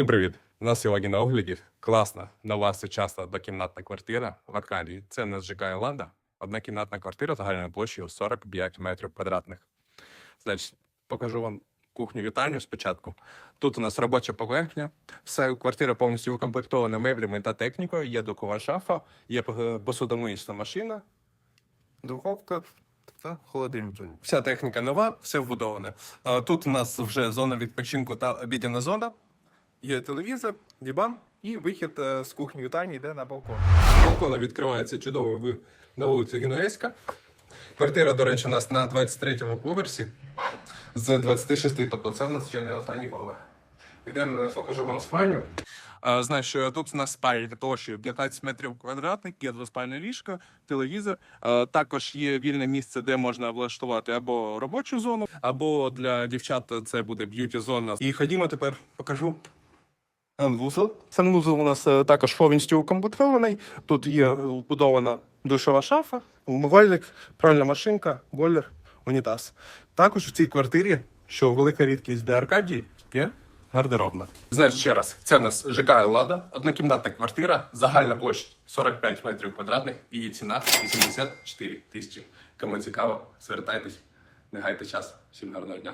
Всім привіт! У нас сьогодні на огляді класна, нова сучасна двокімнатна квартира в Аркадії. Це не ЖК Ланда. Однокімнатна квартира загальною площею 45 метрів квадратних. Значить, покажу вам кухню вітальню спочатку. Тут у нас робоча поверхня. Все квартира повністю укомплектована меблями та технікою. Є духова шафа, є е, посудомиючна машина, духовка та холодильник. Вся техніка нова, все вбудоване. Тут у нас вже зона відпочинку та обідня зона. Є телевізор, диван і вихід е, з кухні вітальні йде на балкон. З балкона відкривається чудовий вид на вулицю Генуезька. Квартира, до речі, у нас на 23-му поверсі з 26, тобто це у нас ще не останній поверх. Йдемо, е, покажу вам спальню. А, знаєш, що тут у нас спальня площею 15 метрів квадратних, є двоспальне ліжко, телевізор. Також є вільне місце, де можна влаштувати або робочу зону, або для дівчат це буде б'юті-зона. І ходімо тепер покажу. Санвузол. Санвузол у нас е, також повністю укомплектований. Тут є вбудована душова шафа, умивальник, пральна машинка, бойлер, унітаз. Також в цій квартирі, що велика рідкість для Аркадії, є гардеробна. Знаєш ще раз, це у нас ЖК Лада, однокімнатна квартира, загальна площа 45 метрів квадратних, її ціна 84 тисячі. Кому цікаво, звертайтесь, не гайте час. Всім гарного дня.